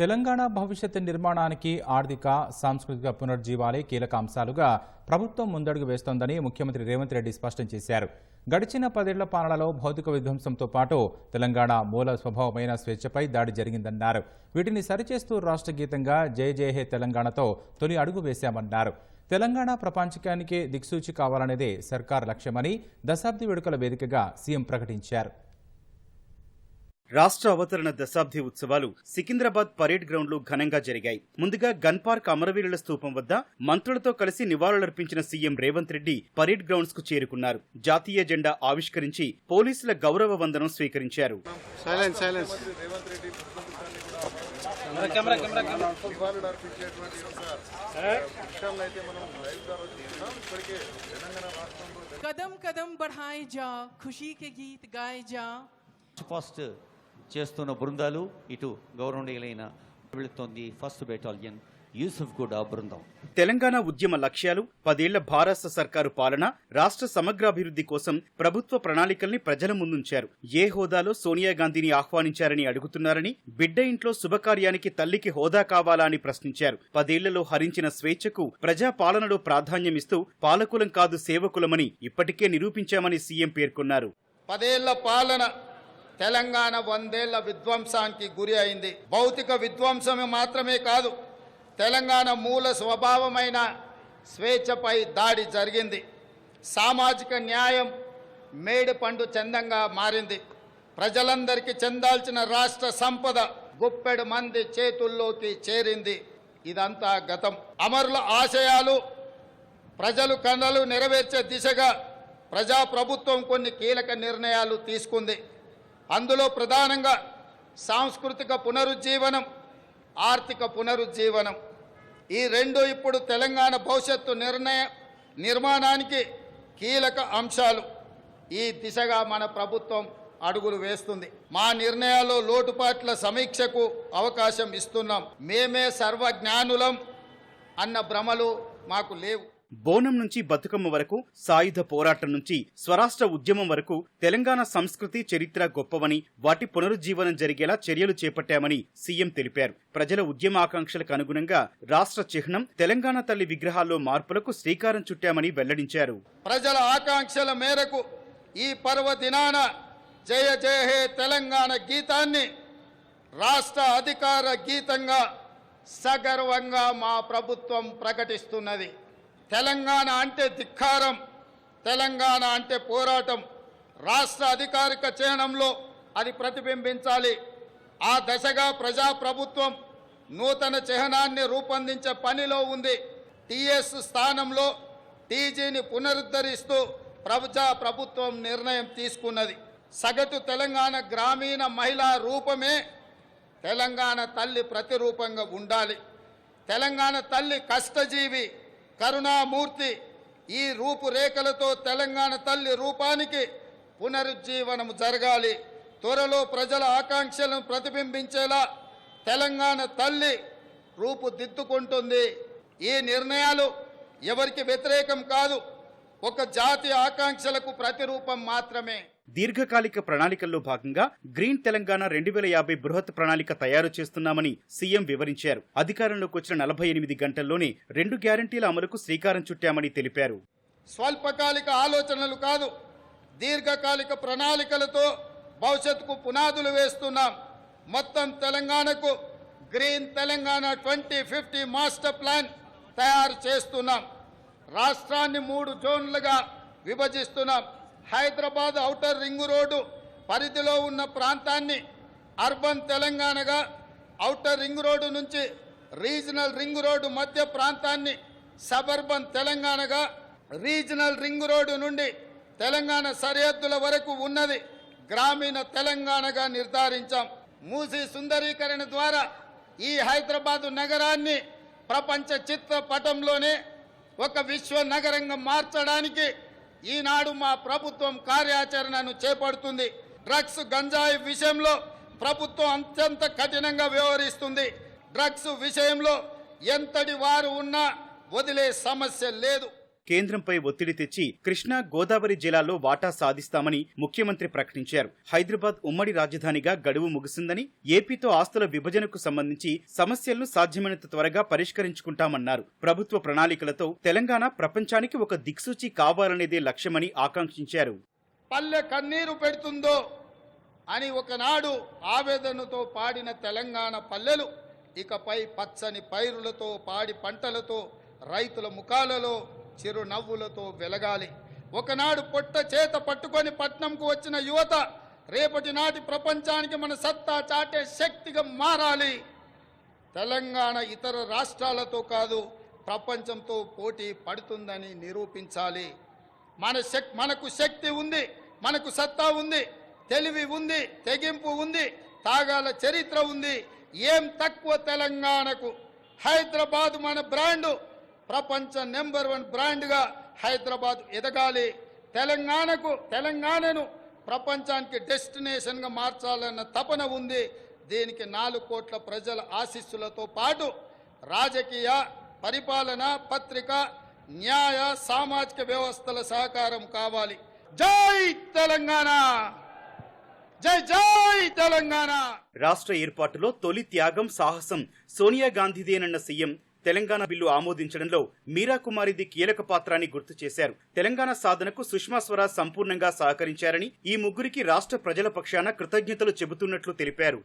తెలంగాణ భవిష్యత్తు నిర్మాణానికి ఆర్థిక సాంస్కృతిక పునర్జీవాలే కీలక అంశాలుగా ప్రభుత్వం ముందడుగు వేస్తోందని ముఖ్యమంత్రి రేవంత్ రెడ్డి స్పష్టం చేశారు. గడిచిన పదేళ్ళ పాలనలో భౌతిక విధ్వంసంతో పాటు తెలంగాణ మూల స్వభావమైన స్వేచ్ఛపై దాడి జరిగిందన్నారు. వీటిని సరిచేస్తూ రాష్ట్ర గీతంగా జయ జయ హే తెలంగాణతో తొలి అడుగు వేశామన్నారు. తెలంగాణ ప్రపంచకానికి దిక్సూచి కావాలనేదే సర్కార్ లక్ష్యమని దశాబ్ది వేడుకల వేదికగా సీఎం ప్రకటించారు. రాష్ట్ర అవతరణ దశాబ్ది ఉత్సవాలు సికింద్రాబాద్ పరేడ్ గ్రౌండ్లో ఘనంగా జరిగాయి. ముందుగా గన్ పార్క్ అమరవీరుల స్తూపం వద్ద మంత్రులతో కలిసి నివాళులర్పించిన సీఎం రేవంత్ రెడ్డి పరేడ్ గ్రౌండ్స్కు చేరుకున్నారు. జాతీయ జెండా ఆవిష్కరించి పోలీసుల గౌరవ వందనం స్వీకరించారు. కదం కదం బఢాయి జా ఖుషీ కే గీత్ గాయ జా ఫస్ట్ చేస్తున్న బృందాలు ఇటు గౌరవనీయులైన వెళుతోంది ఫస్ట్ బెటాలియన్ యూసుఫ్ గూడ బృందం. తెలంగాణ ఉద్యమ లక్ష్యాలు పదేళ్ళ భారత సర్కారు పాలన రాష్ట్ర సమగ్రాభివృద్ధి కోసం ప్రభుత్వ ప్రణాళికల్ని ప్రజల ముందుంచారు. ఏ హోదాలో సోనియా గాంధీని ఆహ్వానించారని అడుగుతున్నారని బిడ్డ ఇంట్లో శుభకార్యానికి తల్లికి హోదా కావాలా అని ప్రశ్నించారు. పదేళ్ళలో హరించిన స్వేచ్ఛకు ప్రజా పాలనలో ప్రాధాన్యమిస్తూ పాలకులం కాదు సేవకులమని ఇప్పటికే నిరూపించామని సీఎం పేర్కొన్నారు. పదేళ్ళ పాలన తెలంగాణ వందేళ్ళ విధ్వంసానికి గురి అయింది. భౌతిక విధ్వంసమే మాత్రమే కాదు తెలంగాణ మూల స్వభావమైన స్వేచ్ఛపై దాడి జరిగింది. సామాజిక న్యాయం మేడి పండు చందంగా మారింది. ప్రజలందరికీ చెందాల్సిన రాష్ట్ర సంపద గుప్పెడు మంది చేతుల్లోకి చేరింది. ఇదంతా గతం. అమరుల ఆశయాలు ప్రజలు కళలు నెరవేర్చే దిశగా ప్రజాప్రభుత్వం కొన్ని కీలక నిర్ణయాలు తీసుకుంది. అందులో ప్రధానంగా సాంస్కృతిక పునరుజ్జీవనం ఆర్థిక పునరుజ్జీవనం. ఈ రెండు ఇప్పుడు తెలంగాణ భవిష్యత్తు నిర్ణయ నిర్మాణానికి కీలక అంశాలు. ఈ దిశగా మన ప్రభుత్వం అడుగులు వేస్తుంది. మా నిర్ణయాల్లో లోటుపాట్ల సమీక్షకు అవకాశం ఇస్తున్నాం. మేమే సర్వజ్ఞానులం అన్న భ్రమలు మాకు లేవు. బోనం నుంచి బతుకమ్మ వరకు సాయుధ పోరాటం నుంచి స్వరాష్ట్ర ఉద్యమం వరకు తెలంగాణ సంస్కృతి చరిత్ర గొప్పవని వాటి పునరుజ్జీవనం జరిగేలా చర్యలు చేపట్టామని సీఎం తెలిపారు. ప్రజల ఉద్యమ ఆకాంక్షలకు అనుగుణంగా రాష్ట్ర చిహ్నం తెలంగాణ తల్లి విగ్రహాల్లో మార్పులకు శ్రీకారం చుట్టామని వెల్లడించారు. ప్రజల ఆకాంక్షల మేరకు ఈ పర్వదినాన జయ జయ హే తెలంగాణ గీతాన్ని రాష్ట్ర అధికార గీతంగా సగర్వంగా మా ప్రభుత్వం ప్రకటిస్తున్నది. తెలంగాణ అంటే ధిక్కారం తెలంగాణ అంటే పోరాటం. రాష్ట్ర అధికారిక చిహ్నంలో అది ప్రతిబింబించాలి. ఆ దశగా ప్రజాప్రభుత్వం నూతన చిహ్నాన్ని రూపొందించే పనిలో ఉంది. టీఎస్ స్థానంలో టీజీని పునరుద్ధరిస్తూ ప్రజా ప్రభుత్వం నిర్ణయం తీసుకున్నది. సగటు తెలంగాణ గ్రామీణ మహిళా రూపమే తెలంగాణ తల్లి ప్రతిరూపంగా ఉండాలి. తెలంగాణ తల్లి కష్టజీవి కరుణామూర్తి ఈ రూపురేఖలతో తెలంగాణ తల్లి రూపానికి పునరుజ్జీవనం జరగాలి. త్వరలో ప్రజల ఆకాంక్షలను ప్రతిబింబించేలా తెలంగాణ తల్లి రూపుదిద్దుకుంటుంది ఈ నిర్ణయాలు ఎవరికి వ్యతిరేకం కాదు. ఒక జాతి ఆకాంక్షలకు ప్రతిరూపం మాత్రమే. దీర్ఘకాలిక ప్రణాళికల్లో భాగంగా గ్రీన్ తెలంగాణ రెండు వేల యాభై బృహత్ ప్రణాళిక తయారు చేస్తున్నామని సీఎం వివరించారు. అధికారంలోకి వచ్చిన నలభై ఎనిమిది గంటల్లోనే రెండు గ్యారంటీల అమలుకు శ్రీకారం చుట్టామని తెలిపారు. స్వల్పకాలిక ఆలోచనలు కాదు దీర్ఘకాలిక ప్రణాళికలతో భవిష్యత్తుకు పునాదులు వేస్తున్నాం. మొత్తం తెలంగాణకు green Telangana twenty fifty master plan తయారు చేస్తున్నాం. రాష్ట్రాన్ని మూడు జోన్లుగా విభజిస్తున్నాం. హైదరాబాద్ ఔటర్ రింగు రోడ్డు పరిధిలో ఉన్న ప్రాంతాన్ని అర్బన్ తెలంగాణగా ఔటర్ రింగ్ రోడ్డు నుంచి రీజనల్ రింగ్ రోడ్డు మధ్య ప్రాంతాన్ని సబర్బన్ తెలంగాణగా రీజనల్ రింగ్ రోడ్డు నుండి తెలంగాణ సరిహద్దుల వరకు ఉన్నది గ్రామీణ తెలంగాణగా నిర్ధారించాం. మూసి సుందరీకరణ ద్వారా ఈ హైదరాబాదు నగరాన్ని ప్రపంచ చిత్రపటంలోనే ఒక విశ్వ నగరంగా మార్చడానికి ఈనాడు మా ప్రభుత్వం కార్యాచరణను చేపడుతుంది. డ్రగ్స్ గంజాయి విషయంలో ప్రభుత్వం అత్యంత కఠినంగా వ్యవహరిస్తుంది. డ్రగ్స్ విషయంలో ఎంతటి వారు ఉన్నా వదిలే సమస్య లేదు. కేంద్రంపై ఒత్తిడి తెచ్చి కృష్ణా గోదావరి జిల్లాల్లో వాటా సాధిస్తామని ముఖ్యమంత్రి ప్రకటించారు. హైదరాబాద్ ఉమ్మడి రాజధానిగా గడువు ముగిసిందని ఏపీతో ఆస్తుల విభజనకు సంబంధించి సమస్యలను సాధ్యమైనంత త్వరగా పరిష్కరించుకుంటామన్నారు. ప్రభుత్వ ప్రణాళికలతో తెలంగాణ ప్రపంచానికి ఒక దిక్సూచి కావాలనేదే లక్ష్యమని ఆకాంక్షించారు. పల్లె కన్నీరు పెడుతుందో అని ఒకనాడు ఆవేదనతో పాడిన తెలంగాణ పల్లెలు ఇకపై పచ్చని పైరులతో పాడి పంటలతో రైతుల ముఖాలలో చిరునవ్వులతో వెలగాలి. ఒకనాడు పొట్ట చేత పట్టుకొని పట్నంకు వచ్చిన యువత రేపటి నాటి ప్రపంచానికి మన సత్తా చాటే శక్తిగా మారాలి. తెలంగాణ ఇతర రాష్ట్రాలతో కాదు ప్రపంచంతో పోటీ పడుతుందని నిరూపించాలి. మన శక్ మనకు శక్తి ఉంది మనకు సత్తా ఉంది తెలివి ఉంది తెగింపు ఉంది తాగాల చరిత్ర ఉంది. ఏం తక్కువ తెలంగాణకు? హైదరాబాద్ మన బ్రాండు. ప్రపంచ నెంబర్ వన్ బ్రాండ్గా హైదరాబాద్ ఎదగాలి. తెలంగాణకు తెలంగాణను ప్రపంచానికి డెస్టినేషన్గా మార్చాలన్న తపన ఉంది. దీనికి నాలుగు కోట్ల ప్రజల ఆశీస్సులతో పాటు రాజకీయ పరిపాలన పత్రిక న్యాయ సామాజిక వ్యవస్థల సహకారం కావాలి. జై తెలంగాణ! జై జై తెలంగాణ! రాష్ట్ర ఏర్పాటులో తొలి త్యాగం సాహసం సోనియా గాంధీదేనన్న సీఎం తెలంగాణ బిల్లు ఆమోదించడంలో మీరా కుమారిది కీలక పాత్రాన్ని గుర్తు చేశారు. తెలంగాణ సాధనకు సుష్మా స్వరాజ్ సంపూర్ణంగా సహకరించారని ఈ ముగ్గురికి రాష్ట్ర ప్రజల పక్షాన కృతజ్ఞతలు చెబుతున్నట్లు తెలిపారు.